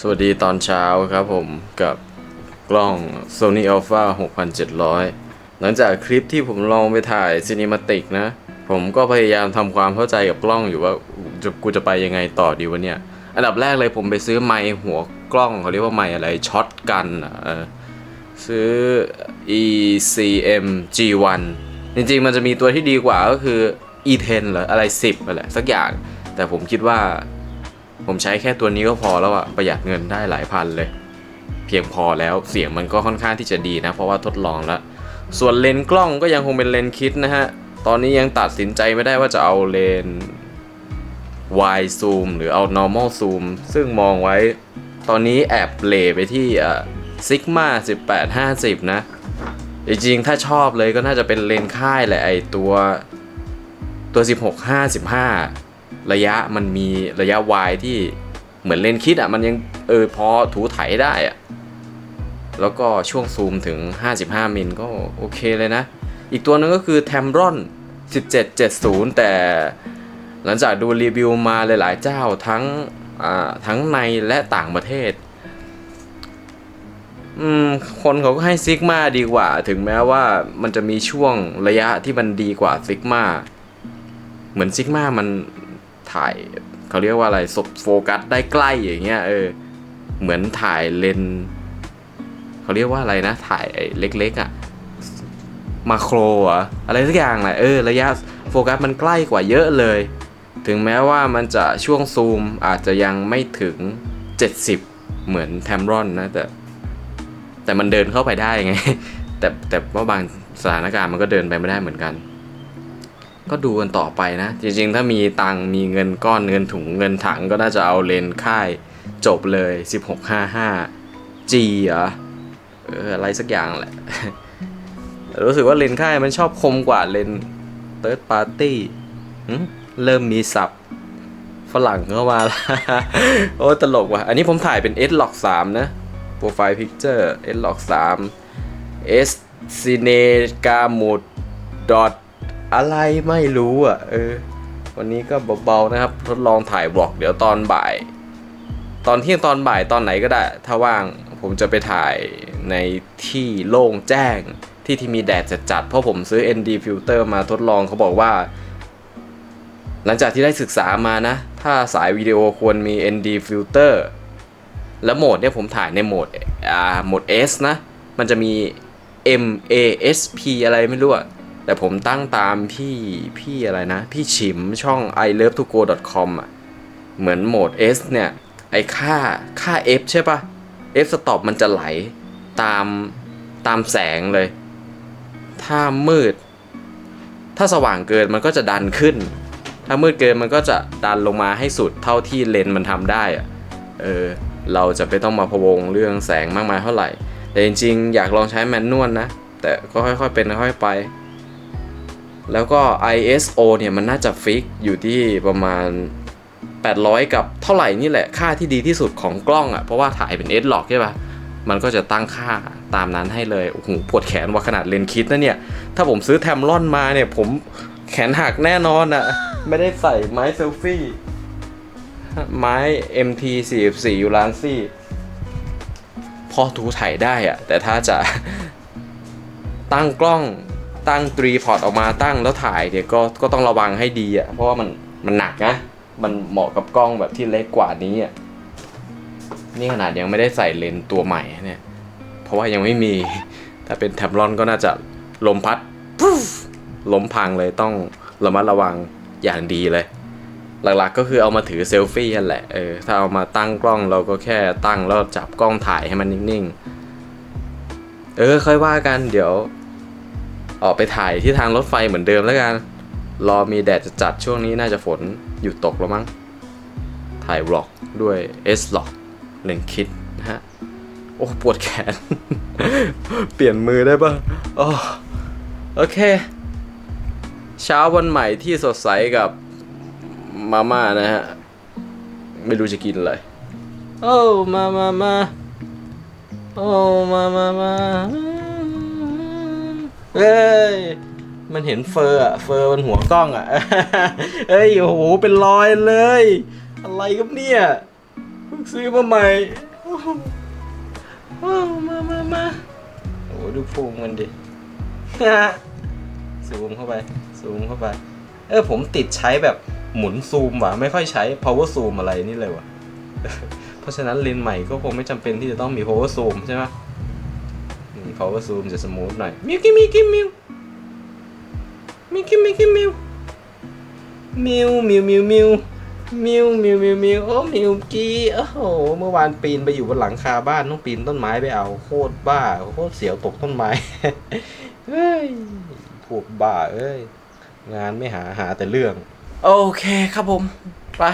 สวัสดีตอนเช้าครับผมกับกล้อง Sony Alpha 6700 หลังจากคลิปที่ผมลองไปถ่าย Cinematic นะ ผมก็พยายามทำความเข้าใจกับกล้องอยู่ว่าจะกูจะไปยังไงต่อดีวะเนี่ย อันดับแรกเลยผมไปซื้อไมค์หัวกล้องเขาเรียกว่าไมค์อะไรช็อตกันซื้อ ECM G1 จริงๆ มันจะมีตัวที่ดีกว่าก็คือ E10 หรืออะไร 10อะไรสักอย่าง แต่ผมคิดว่า ผมใช้แค่ตัวนี้ก็พอแล้วอะประหยัดเงินได้หลายพันเลย เพียงพอแล้วเสียงมันก็ค่อนข้างที่จะดีนะ เพราะว่าทดลองแล้ว ส่วนเลนกล้องก็ยังคงเป็นเลนคิดนะฮะ ตอนนี้ยังตัดสินใจไม่ได้ว่าจะเอาเลน wide zoom หรือเอา normal zoom ซึ่งมองไว้ ตอนนี้แอบเลไปที่อะ sigma 1850 นะ จริงๆ ถ้าชอบเลยก็น่าจะเป็นเลนค่ายแหละไอตัวตัว 16 55 ระยะมันมีระยะวายที่เหมือนเลนคิดอะมันยังเออพอถูไถได้อะแล้วก็ช่วงซูมถึง 55 มิลก็โอเคเลยนะ อีกตัวนึงก็คือ Tamron 1770 แต่หลังจากดูรีวิวมาหลายๆเจ้าทั้งอ่าทั้งในและต่างประเทศอืมคนเขาก็ให้ซิกมาดีกว่า ถึงแม้ว่ามันจะมีช่วงระยะที่มันดีกว่าซิกมาเหมือนซิกมามัน ถ่ายเขาเรียกว่าอะไรสบโฟกัสได้ใกล้อย่างเงี้ยเออเหมือนถ่ายเลนเขาเรียกว่าอะไรนะ ถ่ายไอ้เล็กๆอะ่ะมาโครอะอะไรสักอย่างแหละเออระยะโฟกัสมันใกล้กว่าเยอะเลย ถึงแม้ว่ามันจะช่วงซูมอาจจะยังไม่ถึง 70 เหมือนแทมรอนนะแต่ แต่มันเดินเข้าไปได้ไงแต่แต่ว่าบางสถานการณ์มันก็เดินไปไม่ได้เหมือนกัน ก็ดูกันต่อไปนะ จริงๆ ถ้ามีตังมีเงินก้อนเงินถุงเงินถังก็น่าจะเอาเลนค่ายจบเลย 1655 G เหรอเอออะไรสักอย่างแหละ รู้สึกว่าเลนค่ายมันชอบคมกว่าเลนส์ third party หึเริ่มมีศัพท์ฝรั่งเข้ามาละโอ้ตลกว่ะ อันนี้ผมถ่ายเป็น S log 3 นะ profile picture S log 3 S cine g a m u d dot อะไรไม่รู้อะ เออ วันนี้ก็เบาๆนะครับ ทดลองถ่ายบล็อกเดี๋ยวตอนบ่าย ตอนเที่ยงตอนบ่ายตอนไหนก็ได้ ถ้าว่างผมจะไปถ่ายในที่โล่งแจ้งที่ที่มีแดดจัดๆเพราะผมซื้อ ND filter มาทดลองเขาบอกว่า หลังจากที่ได้ศึกษามานะ ถ้าสายวิดีโอควรมี ND filter แล้วโหมดเนี่ยผมถ่ายในโหมดอ่าโหมด S นะ มันจะมี M A S P อะไรไม่รู้อะ แต่ผมตั้งตามพี่พี่อะไรนะ พี่ฉิมช่อง i love to go com อะเหมือนโหมด S เนี่ย ไอค่าค่า F ใช่ปะ F stop มันจะไหลตามตามแสงเลย ถ้ามืด ถ้าสว่างเกินมันก็จะดันขึ้น ถ้ามืดเกินมันก็จะดันลงมาให้สุดเท่าที่เลนส์มันทำได้อะเออ เราจะไม่ต้องมาพะวงเรื่องแสงมากมายเท่าไหร่ แต่จริงๆ อยากลองใช้แมนนวลนะ แต่ก็ค่อยๆเป็นค่อยๆไป แล้วก็ ISO เนี่ยมันน่าจะฟิกอยู่ที่ประมาณ 800 กับเท่าไหร่นี่แหละค่าที่ดีที่สุดของกล้องอะ่ะเพราะว่าถ่ายเป็น S log ใช่ปะมันก็จะตั้งค่าตามนั้นให้เลยโอ้โหปวดแขนว่าขนาดเลนส์คิดนะเนี่ย ถ้าผมซื้อแทมลอนมาเนี่ย ผมแขนหักแน่นอนอะ่ะไม่ได้ใส่ไม้เซลฟี่ไม้ MT 44ยูรานซี่พอถูถ่ายได้อะแต่ถ้าจะตั้งกล้อง ตั้งตรีพอร์ตออกมาตั้งแล้วถ่ายเนี่ยก็ก็ต้องระวังให้ดีอะเพราะว่ามันมันหนักนะมันเหมาะกับกล้องแบบที่เล็กกว่านี้อะนี่ขนาดยังไม่ได้ใส่เลนส์ตัวใหม่เนี่ย เพราะว่ายังไม่มีถ้าเป็นแท็บลอนก็น่าจะลมพัดล้มพังเลยต้องระมัดระวังอย่างดีเลย หลักๆก็คือเอามาถือเซลฟี่นั่นแหละเออถ้าเอามาตั้งกล้องเราก็แค่ตั้งแล้วจับกล้องถ่ายให้มันนิ่งๆ เออค่อยว่ากันเดี๋ยว ออกไปถ่ายที่ทางรถไฟเหมือนเดิมแล้วกัน รอมีแดดจะจัดช่วงนี้น่าจะฝนหยุดตกแล้วมั้ง ถ่ายบล็อกด้วย S ล็อกเลนคิดนะฮะ โอ้ปวดแขน เปลี่ยนมือได้ปะโอ้โอเค เช้าวันใหม่ที่สดใสกับมาม่านะฮะ ไม่รู้จะกินอะไร โอ้ มามามาโอ้ มามามา เฮ้ย มันเห็นเฟอร์อะเฟอร์บนหัวกล้องอะเอ้ย โอ้โห เป็นรอยเลย อะไรครับเนี่ยเพิ่งซื้อมาใหม่ว้มามามาโอ้ดูพุงมันดิซูมเข้าไป ซูมเข้าไป เออ ผมติดใช้แบบหมุนซูมว่ะ ไม่ค่อยใช้ power zoom อะไรนี่เลยว่ะ เพราะฉะนั้นเลนส์ใหม่ก็คงไม่จำเป็นที่จะต้องมี power zoom ใช่ไหม power zoom จะสมูทหน่อยมิวกี้มิวกี้มิวมิวกี้มิวกี้มิวมิวมิวมิวมิวมิวมิวมิวมิวโอ้มิวกี้โอ้โหเมื่อวานปีนไปอยู่บนหลังคาบ้านต้องปีนต้นไม้ไปเอาโคตรบ้าโคตรเสียวตกต้นไม้เฮ้ยพวกบ้าเอ้ยงานไม่หาหาแต่เรื่อง โอเคครับผม ไป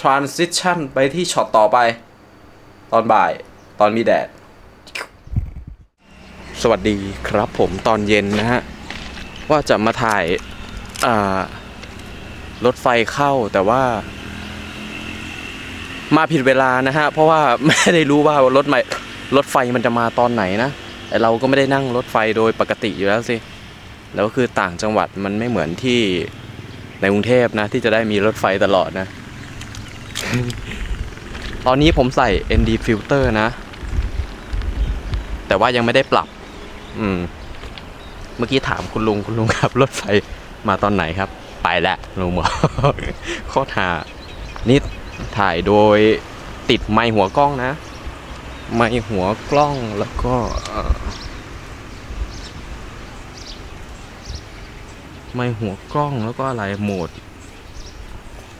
transition ไปที่ช็อตต่อไป ตอนบ่าย ตอนมีแดด สวัสดีครับผมตอนเย็นนะฮะ ว่าจะมาถ่ายารถไฟเข้าแต่ว่า มาผิดเวลานะฮะ เพราะว่าไม่ได้รู้ว่ารถใหม่รถไฟมันจะมาตอนไหนนะแต่เราก็ไม่ได้นั่งรถไฟโดยปกติอยู่แล้วสิแล้วคือต่างจังหวัดมันไม่เหมือนที่ในกรุงเทพนะ ที่จะได้มีรถไฟตลอดนะ ตอนนี้ผมใส่ ND filter นะ แต่ว่ายังไม่ได้ปรับ อืม เมื่อกี้ถามคุณลุงคุณลุงครับ รถไฟมาตอนไหนครับ ไปแล้วลุงบอกโคตรหานี่ถ่ายโดยติดไมค์หัวกล้องนะ ไมค์หัวกล้องแล้วก็ไมค์หัวกล้องแล้วก็อะไรโหมด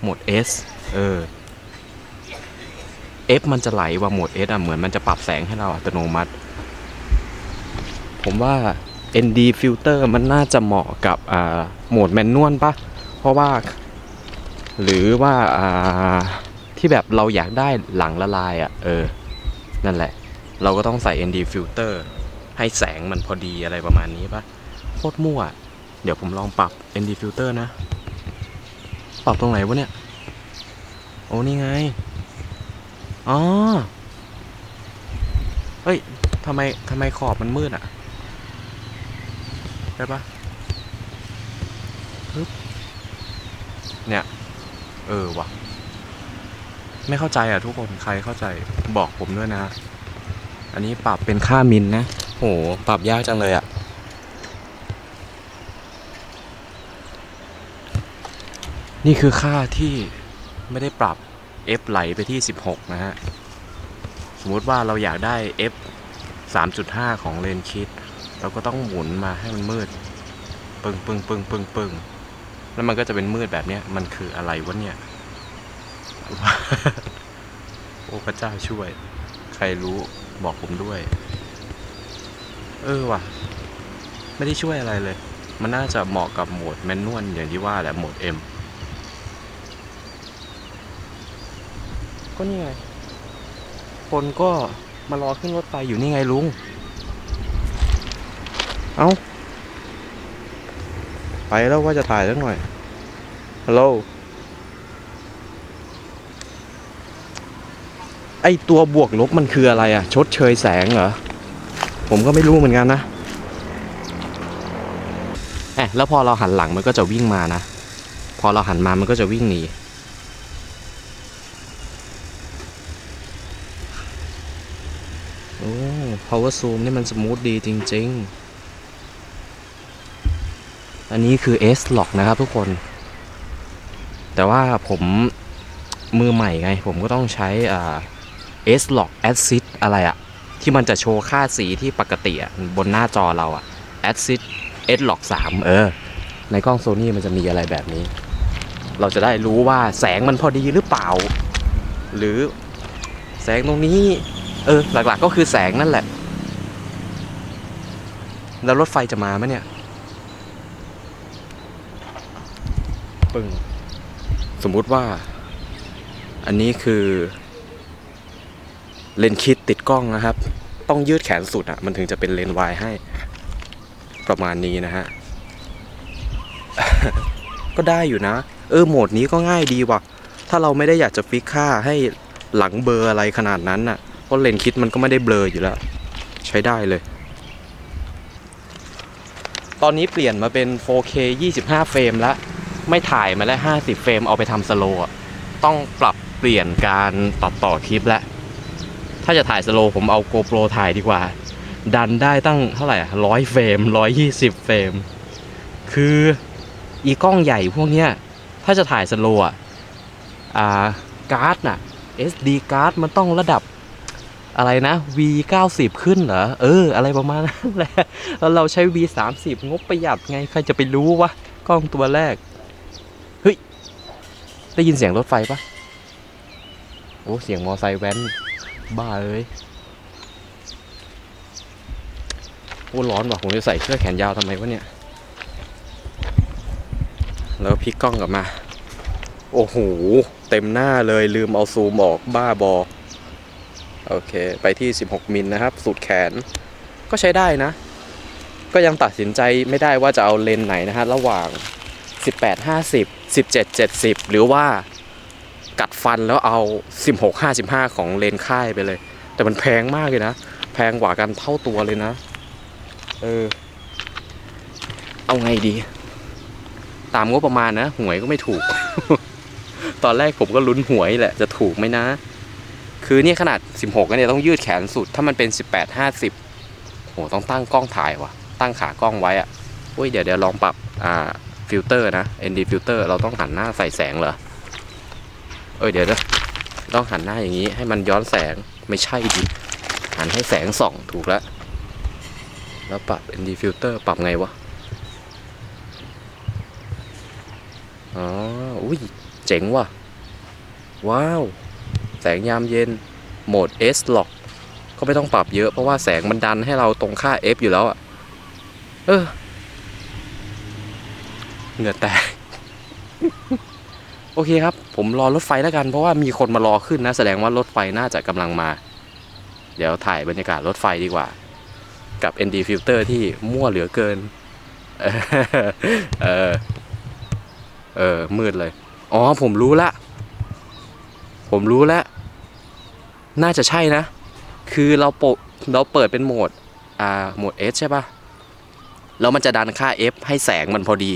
โหมด S เออ F มันจะไหลว่าโหมด S อะเหมือนมันจะปรับแสงให้เราอัตโนมัติ ผมว่า ND filter มันน่าจะเหมาะกับโหมดแมนนวลปะเพราะว่า หรือว่าที่แบบเราอยากได้หลังละลายอะ เออ นั่นแหละ เราก็ต้องใส่ ND filter ให้แสงมันพอดีอะไรประมาณนี้ปะโคตรมั่ว เดี๋ยวผมลองปรับ ND filter นะ ปรับตรงไหนวะเนี่ย โอ้นี่ไง อ๋อ เฮ้ยทำไมทำไมขอบมันมืดอะ ได้ปะปึ๊บเนี่ย เออวะไม่เข้าใจอะทุกคนใครเข้าใจบอกผมด้วยนะ อันนี้ปรับเป็นค่ามิลนะโหปรับยากจังเลยอะนี่คือค่าที่ไม่ได้ปรับ f ไหลไปที่ 16 นะฮะ สมมุติว่าเราอยากได้ f 3.5 ของเลนคิด เราก็ต้องหมุนมาให้มันมืด ปึ้งปึ้งปึ้งปึ้งปึ้งแล้วมันก็จะเป็นมืดแบบเนี้ย มันคืออะไรวะเนี่ย โอ้พระเจ้าช่วย ใครรู้บอกผมด้วย เออว่ะ ไม่ได้ช่วยอะไรเลย มันน่าจะเหมาะกับโหมดแมนนวลอย่างที่ว่าแหละโหมด M ก็นี่ไง คนก็มารอขึ้นรถไฟอยู่นี่ไงลุง เอา้า ไปแล้วว่าจะถ่ายสักหน่อย ฮัลโหล ไอตัวบวกลบมันคืออะไรอะชดเชยแสงเหรอ ผมก็ไม่รู้เหมือนกันนะแอบแล้วพอเราหันหลังมันก็จะวิ่งมานะ พอเราหันมามันก็จะวิ่งหนีโอ้ power zoom นี่มันสมูทดีจริง ๆ อันนี้คือ S lock นะครับทุกคน แต่ว่าผมมือใหม่ไง ผมก็ต้องใช้อ่า S lock assist อะไรอะที่มันจะโชว์ค่าสีที่ปกติอะบนหน้าจอเราอะ assist S lock 3เออ ในกล้องโซนี่มันจะมีอะไรแบบนี้ เราจะได้รู้ว่าแสงมันพอดีหรือเปล่า หรือแสงตรงนี้ เออ หลักๆก็คือแสงนั่นแหละ แล้วรถไฟจะมาไหมเนี่ย ปึ้งสมมุติว่า อันนี้คือ เลนคิดติดกล้องนะครับ ต้องยืดแขนสุดอะ่ะ มันถึงจะเป็นเลนวายให้ ประมาณนี้นะฮะ ก็ได้อยู่นะ เออโหมดนี้ก็ง่ายดีว่ะ ถ้าเราไม่ได้อยากจะฟิกค่าให้หลังเบอร์อะไรขนาดนั้นน่ะ เพราะเลนคิดมันก็ไม่ได้เบลออยู่แล้ว ใช้ได้เลย ตอนนี้เปลี่ยนมาเป็น 4K 25 เฟรมแล้ว ไม่ถ่ายมาแล้ว50 เฟรมเอาไปทำสโลว์ต้องปรับเปลี่ยนการตัดต่อคลิปแล้วถ้าจะถ่ายสโลว์ผมเอา GoPro ถ่ายดีกว่า ดันได้ตั้งเท่าไหร่ร้อยเฟรมร้อยยี่สิบเฟรมคืออีกล้องใหญ่พวกเนี้ยถ้าจะถ่ายสโลว์อะอ่าการ์ดน่ะ SD การ์ดมันต้องระดับอะไรนะ V 90ขึ้นเหรอ เออ อะไรประมาณนั้นแหละ แล้วเราใช้ V 30งบประหยัดไง ใครจะไปรู้วะ กล้องตัวแรก ได้ยินเสียงรถไฟปะโอ้เสียงมอไซค์แว้น บ้าเอ้ยโอ้ร้อนว่ะผมจะใส่เสื้อแขนยาวทำไมวะเนี่ย แล้วพลิกกล้องกลับมา โอ้โห เต็มหน้าเลยลืมเอาซูมออกบ้าบอ โอเค ไปที่ 16 มิลนะครับสุดแขน ก็ใช้ได้นะ ก็ยังตัดสินใจไม่ได้ว่าจะเอาเลนไหนนะฮะ ระหว่าง 18 50 17 70 หรือว่ากัดฟันแล้วเอา 16 55 ของเลนค่ายไปเลย แต่มันแพงมากเลยนะ แพงกว่ากันเท่าตัวเลยนะ เออ เอาไงดี ตามงบประมาณนะ หวยก็ไม่ถูก ตอนแรกผมก็ลุ้นหวยแหละ จะถูกไหมนะ คือเนี่ยขนาด 16ก็เนี่ยต้องยืดแขนสุด ถ้ามันเป็น 18 50โหต้องตั้งกล้องถ่ายว่ะ ตั้งขากล้องไว้อะอุ้ยเดี๋ยวเดี๋ยวลองปรับ อ่า ฟิลเตอร์นะ ND ฟิลเตอร์เราต้องหันหน้าใส่แสงเหรอ เอ้ยเดี๋ยวนะต้องหันหน้าอย่างนี้ให้มันย้อนแสงไม่ใช่ดิหันให้แสงส่องถูกแล้ว แล้วปรับ ND filter ปรับไงวะ อ๋อ อุ้ย เจ๋งว่ะ ว้าว แสงยามเย็น โหมด S lock ก็ไม่ต้องปรับเยอะเพราะว่าแสงมันดันให้เราตรงค่า F อยู่แล้วอะเออ เหงื่อแตก โอเคครับ ผมรอรถไฟแล้วกัน เพราะว่ามีคนมารอขึ้นนะ แสดงว่ารถไฟน่าจะกำลังมา เดี๋ยวถ่ายบรรยากาศรถไฟดีกว่า กับ ND filter ที่มั่วเหลือเกิน เออ เออ มืดเลย อ๋อ ผมรู้ละ ผมรู้แล้ว น่าจะใช่นะ คือเราโปะเราเปิดเป็นโหมด อ่า โหมด S ใช่ป่ะแล้วมันจะดันค่า F ให้แสงมันพอดี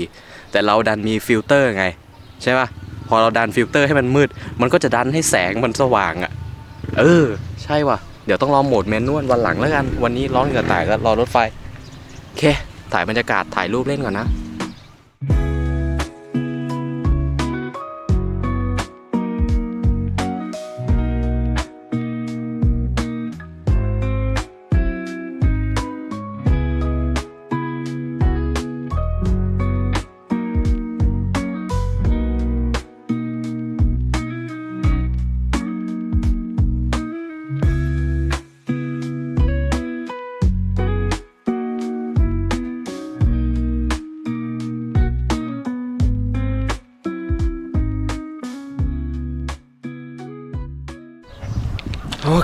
แต่เราดันมีฟิลเตอร์ไง ใช่ปะพอเราดันฟิลเตอร์ให้มันมืด มันก็จะดันให้แสงมันสว่างอะ่ะ เออ ใช่ว่ะ เดี๋ยวต้องรอโหมดแมนนวลวันหลังแล้วกัน วันนี้ร้อนเหงื่อแตกก็รอรถไฟ โอเค ถ่ายบรรยากาศถ่ายรูปเล่นก่อนนะ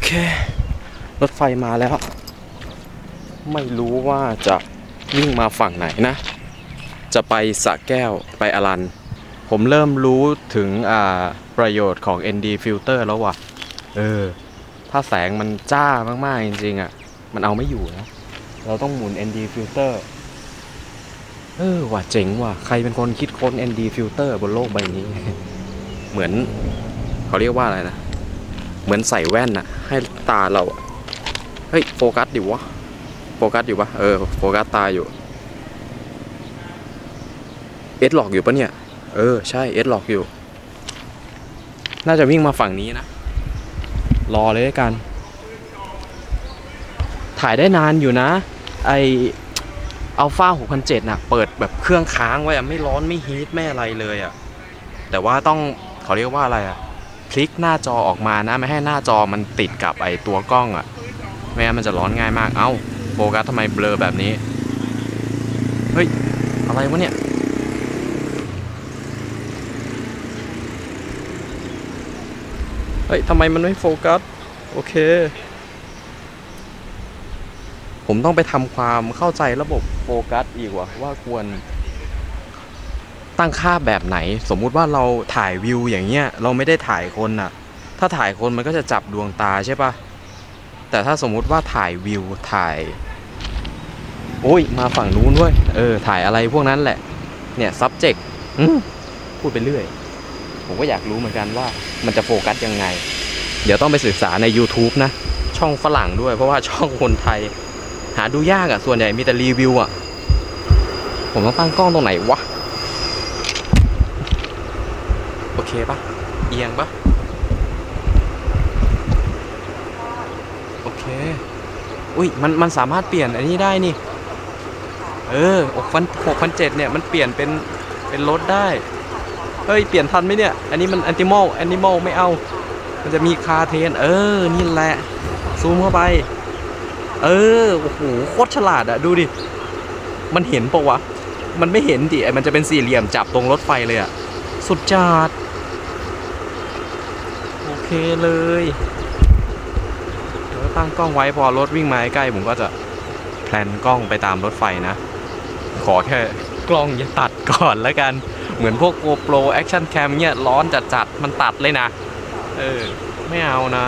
เค รถไฟมาแล้ว ไม่รู้ว่าจะวิ่งมาฝั่งไหนนะ จะไปสระแก้วไปอรัน ผมเริ่มรู้ถึงประโยชน์ของ ND filter แล้วว่ะ เออ ถ้าแสงมันจ้ามาก ๆ จริง ๆอะ มันเอาไม่อยู่นะ เราต้องหมุน ND filter เออว่ะเจ๋งว่ะ ใครเป็นคนคิดค้น ND filter บนโลกใบนี้ เหมือนเขาเรียกว่าอะไรนะ เหมือนใส่แว่นน่ะให้ตาเราเฮ้ยโฟกัสดิวะโฟกัสอยู่ปะเออโฟกัสตาอยู่เอสหลอกอยู่ปะเนี่ยเออใช่เอสหลอกอยู่ น่าจะวิ่งมาฝั่งนี้นะ รอเลยกัน ถ่ายได้นานอยู่นะ ไออัลฟา6007น่ะเปิดแบบเครื่องค้างไว้อะไม่ร้อนไม่ฮีทไม่อะไรเลยอะแต่ว่าต้องเขาเรียกว่าอะไรอะ คลิกหน้าจอออกมานะ ไม่ให้หน้าจอมันติดกับไอตัวกล้องอะ่ะไม่งั้นมันจะร้อนง่ายมากเอ้าโฟกัสทำไมเบลอแบบนี้เฮ้ยอะไรวะเนี่ยเฮ้ยทำไมมันไม่โฟกัสโอเค ผมต้องไปทำความเข้าใจระบบโฟกัสอีกว่าว่าควร ตั้งค่าแบบไหน สมมุติว่าเราถ่ายวิวอย่างเงี้ยเราไม่ได้ถ่ายคนน่ะถ้าถ่ายคนมันก็จะจับดวงตาใช่ปะแต่ถ้าสมมุติว่าถ่ายวิวถ่าย โอ้ยมาฝั่งนู้นด้วยเออถ่ายอะไรพวกนั้นแหละ เนี่ย subject พูดไปเรื่อย ผมก็อยากรู้เหมือนกันว่ามันจะโฟกัสยังไง เดี๋ยวต้องไปศึกษาใน YouTube นะ ช่องฝรั่งด้วยเพราะว่าช่องคนไทย หาดูยากอะส่วนใหญ่มีแต่รีวิวอะ ผมต้องตั้งกล้องตรงไหนวะ โอเคปะเอียงปะโอเค อุ้ยมันมันสามารถเปลี่ยนอันนี้ได้นี่ เออหกพันหกพันเจ็ดเนี่ยมันเปลี่ยนเป็นเป็นรถได้ เฮ้ย เปลี่ยนทันไหมเนี่ย อันนี้มันแอนิมอลแอนิมอลไม่เอา มันจะมีคาเทน เออ นี่แหละ ซูมเข้าไป เออ โอ้โห โคตรฉลาดอะดูดิ มันเห็นปะวะ มันไม่เห็นดิไอมันจะเป็นสี่เหลี่ยมจับตรงรถไฟเลยอะสุดจัด เคเลยเดี๋ยวตั้งกล้องไว้พอรถวิ่งมาใกล้ผมก็จะแพลนกล้องไปตามรถไฟนะ ขอแค่กล้องอย่าตัดก่อนแล้วกัน เหมือนพวก GoPro Action Cam เนี่ยร้อนจัดๆมันตัดเลยนะ เออ ไม่เอานะ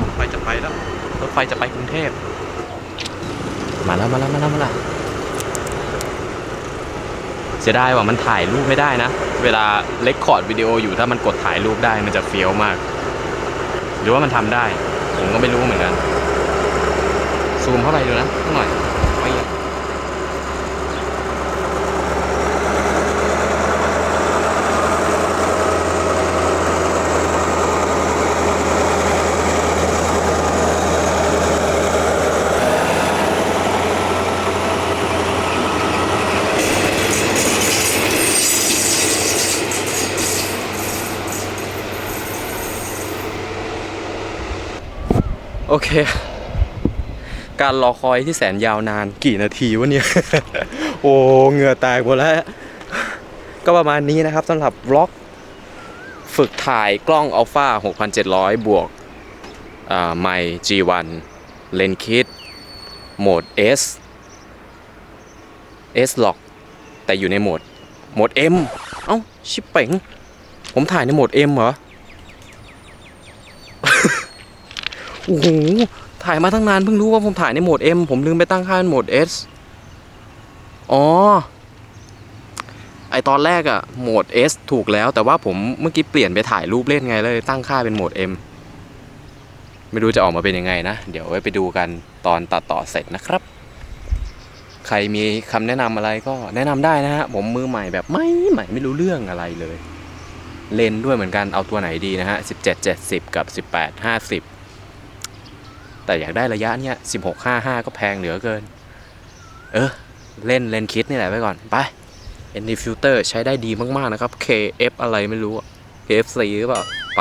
รถไฟจะไปแล้ว รถไฟจะไปกรุงเทพ มาแล้วมาแล้วมาแล้วมาแล้ว เสียดายว่ามันถ่ายรูปไม่ได้นะ เวลาเล็กคอร์ดวิดีโออยู่ถ้ามันกดถ่ายรูปได้มันจะเฟี้ยวมาก หรือว่ามันทำได้ ผมก็ไม่รู้เหมือนกัน ซูมเข้าไปดูนะสักหน่อย เค การรอคอยที่แสนยาวนานกี่นาทีวะเนี่ย โอ้เหงื่อแตกหมดแล้ว ก็ประมาณนี้นะครับสำหรับบล็อก ฝึกถ่ายกล้อง Alpha 6700 บวกอ่าไมค์ G1 เลนคิดโหมด S S Lock แต่อยู่ในโหมดโหมด M เอ้า ชิปเป๋งผมถ่ายในโหมด M เหรอ โอ้โห ถ่ายมาตั้งนานเพิ่งรู้ว่าผมถ่ายในโหมด M ผมลืมไปตั้งค่าเป็นโหมด S อ๋อ ไอตอนแรกอะโหมด S ถูกแล้วแต่ว่าผมเมื่อกี้เปลี่ยนไปถ่ายรูปเล่นไงเลย ตั้งค่าเป็นโหมด M ไม่รู้จะออกมาเป็นยังไงนะ เดี๋ยวไว้ไปดูกันตอนตัดต่อเสร็จนะครับ ใครมีคำแนะนำอะไรก็แนะนำได้นะฮะ ผมมือใหม่แบบไม่ใหม่ไม่รู้เรื่องอะไรเลย เลนส์ด้วยเหมือนกันเอาตัวไหนดีนะฮะ17 70 กับ 18 50 แต่อยากได้ระยะเนี้ย16 55ก็แพงเหลือเกิน เออ เล่นเลนคิดนี่แหละไปก่อน ไป ND Filter ใช้ได้ดีมากๆนะครับ KF อะไรไม่รู้อะ KFC หรือเปล่า ไป